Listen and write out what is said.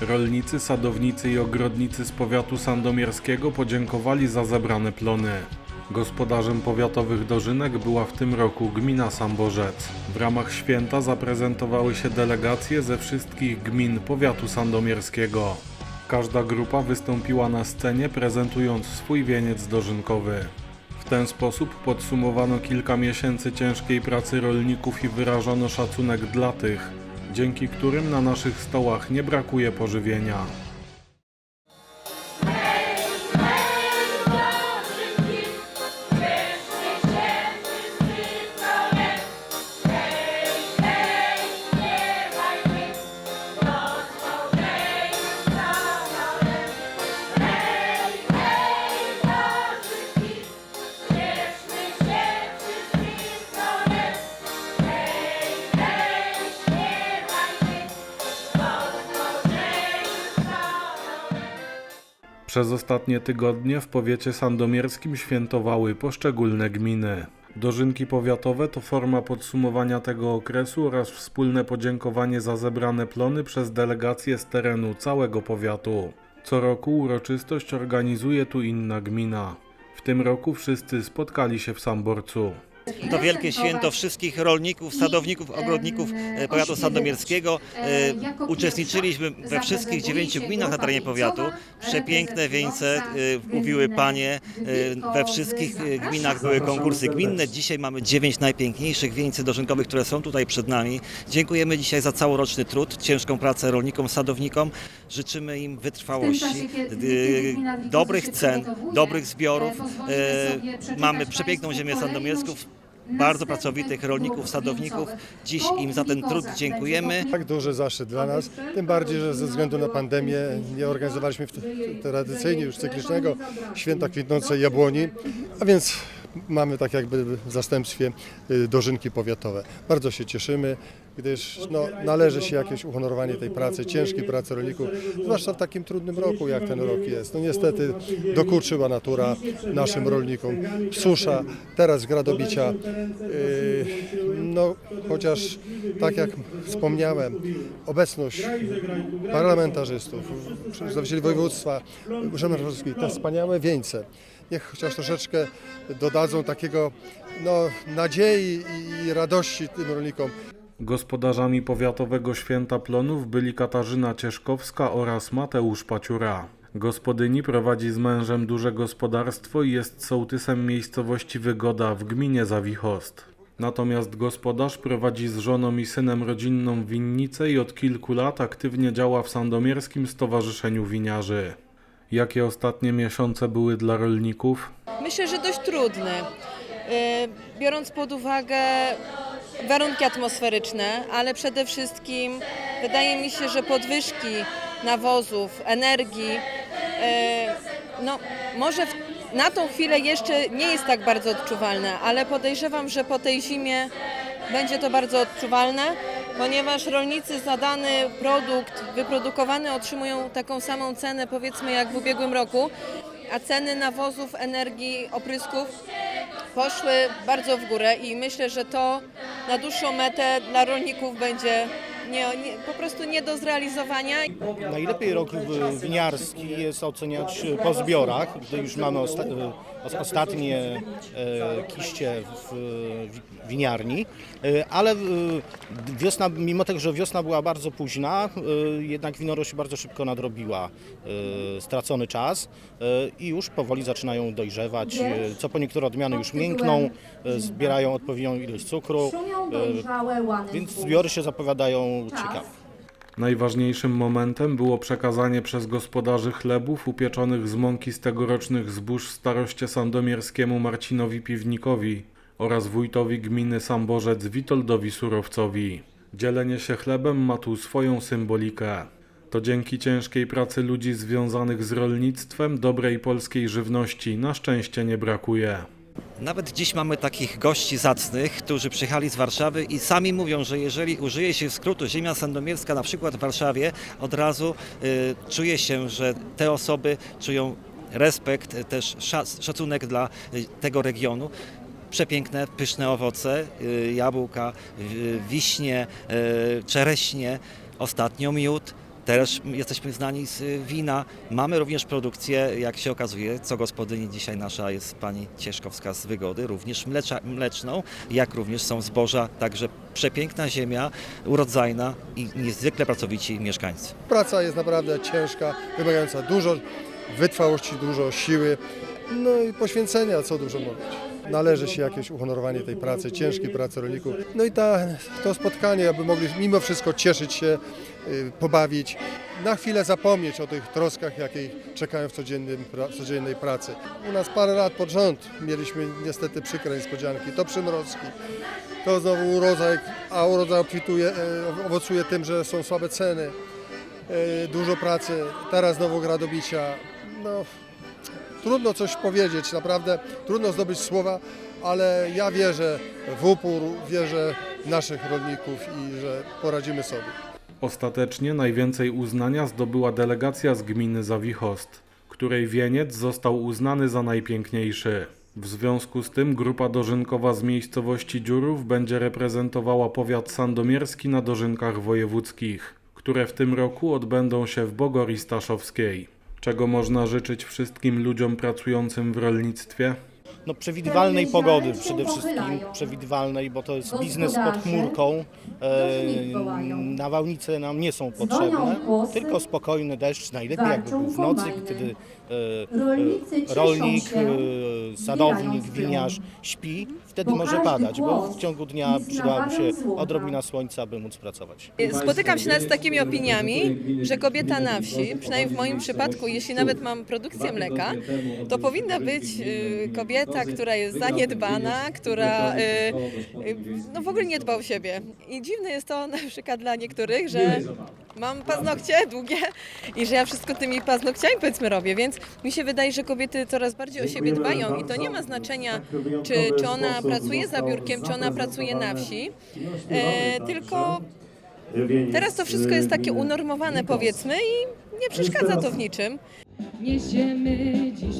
Rolnicy, sadownicy i ogrodnicy z powiatu sandomierskiego podziękowali za zebrane plony. Gospodarzem powiatowych dożynek była w tym roku gmina Samborzec. W ramach święta zaprezentowały się delegacje ze wszystkich gmin powiatu sandomierskiego. Każda grupa wystąpiła na scenie prezentując swój wieniec dożynkowy. W ten sposób podsumowano kilka miesięcy ciężkiej pracy rolników i wyrażono szacunek dla tych, dzięki którym na naszych stołach nie brakuje pożywienia. Przez ostatnie tygodnie w powiecie sandomierskim świętowały poszczególne gminy. Dożynki powiatowe to forma podsumowania tego okresu oraz wspólne podziękowanie za zebrane plony przez delegacje z terenu całego powiatu. Co roku uroczystość organizuje tu inna gmina. W tym roku wszyscy spotkali się w Samborcu. To wielkie święto wszystkich rolników, sadowników, ogrodników e, powiatu sandomierskiego. E, Uczestniczyliśmy we wszystkich dziewięciu gminach na terenie powiatu. Przepiękne wieńce e, mówiły panie. E, We wszystkich e, gminach były konkursy gminne. Dzisiaj mamy dziewięć najpiękniejszych wieńcy dożynkowych, które są tutaj przed nami. Dziękujemy dzisiaj za całoroczny trud, ciężką pracę rolnikom, sadownikom. Życzymy im wytrwałości, e, dobrych cen, dobrych zbiorów. E, Mamy przepiękną ziemię sandomierską bardzo pracowitych rolników, sadowników. Dziś im za ten trud dziękujemy. Tak duży zaszczyt dla nas, tym bardziej, że ze względu na pandemię nie organizowaliśmy tradycyjnie już cyklicznego święta kwitnącej jabłoni, a więc mamy tak jakby w zastępstwie y, dożynki powiatowe. Bardzo się cieszymy, gdyż no, należy się jakieś uhonorowanie tej pracy, ciężkiej pracy rolników, zwłaszcza w takim trudnym roku, jak ten rok jest. No niestety dokuczyła natura naszym rolnikom. Susza, teraz gradobicia. Yy, no chociaż tak jak wspomniałem, obecność parlamentarzystów, przedstawicieli województwa, urzędów morskich, te wspaniałe wieńce, niech chociaż troszeczkę dodadzą takiego no, nadziei i radości tym rolnikom. Gospodarzami powiatowego święta plonów byli Katarzyna Cieszkowska oraz Mateusz Paciura. Gospodyni prowadzi z mężem duże gospodarstwo i jest sołtysem miejscowości Wygoda w gminie Zawichost. Natomiast gospodarz prowadzi z żoną i synem rodzinną winnicę i od kilku lat aktywnie działa w Sandomierskim Stowarzyszeniu Winiarzy. Jakie ostatnie miesiące były dla rolników? Myślę, że dość trudny. E, Biorąc pod uwagę warunki atmosferyczne, ale przede wszystkim wydaje mi się, że podwyżki nawozów, energii, e, no może na tą chwilę jeszcze nie jest tak bardzo odczuwalne, ale podejrzewam, że po tej zimie będzie to bardzo odczuwalne, ponieważ rolnicy za dany produkt wyprodukowany otrzymują taką samą cenę powiedzmy jak w ubiegłym roku, a ceny nawozów, energii, oprysków poszły bardzo w górę i myślę, że to na dłuższą metę dla rolników będzie nie, nie, po prostu nie do zrealizowania. Najlepiej rok winiarski jest oceniać po zbiorach, gdy już mamy osta os- ostatnie e, kiście w wi- winiarni, E, ale e, wiosna, mimo tego, że wiosna była bardzo późna, e, jednak winorość bardzo szybko nadrobiła e, stracony czas e, i już powoli zaczynają dojrzewać. E, Co po niektóre odmiany już miękną, e, zbierają odpowiednią ilość cukru, e, więc zbiory się zapowiadają ciekawe. Najważniejszym momentem było przekazanie przez gospodarzy chlebów upieczonych z mąki z tegorocznych zbóż staroście sandomierskiemu Marcinowi Piwnikowi oraz wójtowi gminy Samborzec Witoldowi Surowcowi. Dzielenie się chlebem ma tu swoją symbolikę. To dzięki ciężkiej pracy ludzi związanych z rolnictwem dobrej polskiej żywności na szczęście nie brakuje. Nawet dziś mamy takich gości zacnych, którzy przyjechali z Warszawy i sami mówią, że jeżeli użyje się skrótu ziemia sandomierska na przykład w Warszawie, od razu y, czuje się, że te osoby czują respekt, y, też szac- szacunek dla y, tego regionu. Przepiękne, pyszne owoce, y, jabłka, y, wiśnie, y, czereśnie, ostatnio miód. Też jesteśmy znani z wina. Mamy również produkcję, jak się okazuje, co gospodyni dzisiaj nasza jest pani Cieszkowska z Wygody, również mlecza, mleczną, jak również są zboża, także przepiękna ziemia, urodzajna i niezwykle pracowici mieszkańcy. Praca jest naprawdę ciężka, wymagająca dużo wytrwałości, dużo siły, no i poświęcenia, co dużo mówić. Należy się jakieś uhonorowanie tej pracy, ciężkiej pracy rolników. No i ta, to spotkanie, aby mogli mimo wszystko cieszyć się, y, pobawić, na chwilę zapomnieć o tych troskach, jakie czekają w, codziennym, w codziennej pracy. U nas parę lat pod rząd mieliśmy niestety przykre niespodzianki. To przymrozki, to znowu urodzaj, a urodzaj obfituje, e, owocuje tym, że są słabe ceny e, dużo pracy, teraz znowu gra do bicia. No, trudno coś powiedzieć, naprawdę trudno zdobyć słowa, ale ja wierzę w upór, wierzę w naszych rolników i że poradzimy sobie. Ostatecznie najwięcej uznania zdobyła delegacja z gminy Zawichost, której wieniec został uznany za najpiękniejszy. W związku z tym grupa dożynkowa z miejscowości Dziurów będzie reprezentowała powiat sandomierski na dożynkach wojewódzkich, które w tym roku odbędą się w Bogori Staszowskiej. Czego można życzyć wszystkim ludziom pracującym w rolnictwie? No, przewidywalnej pogody przede wszystkim, przewidywalnej, bo to jest biznes pod chmurką. E, nawałnice nam nie są potrzebne, tylko spokojny deszcz, najlepiej jakby był w nocy, kiedy e, e, rolnik, e, sadownik, winiarz śpi, wtedy może padać, bo w ciągu dnia przydałaby się odrobina słońca, by móc pracować. Spotykam się nawet z takimi opiniami, że kobieta na wsi, przynajmniej w moim przypadku, jeśli nawet mam produkcję mleka, to powinna być y, kobieta, która jest zaniedbana, która y, y, no w ogóle nie dba o siebie. I dziwne jest to na przykład dla niektórych, że mam paznokcie długie i że ja wszystko tymi paznokciami powiedzmy robię, więc mi się wydaje, że kobiety coraz bardziej o siebie dbają i to nie ma znaczenia, czy, czy ona pracuje za biurkiem, czy ona pracuje na wsi, e, tylko Teraz to wszystko jest takie unormowane powiedzmy i nie przeszkadza to w niczym. Niesiemy dziś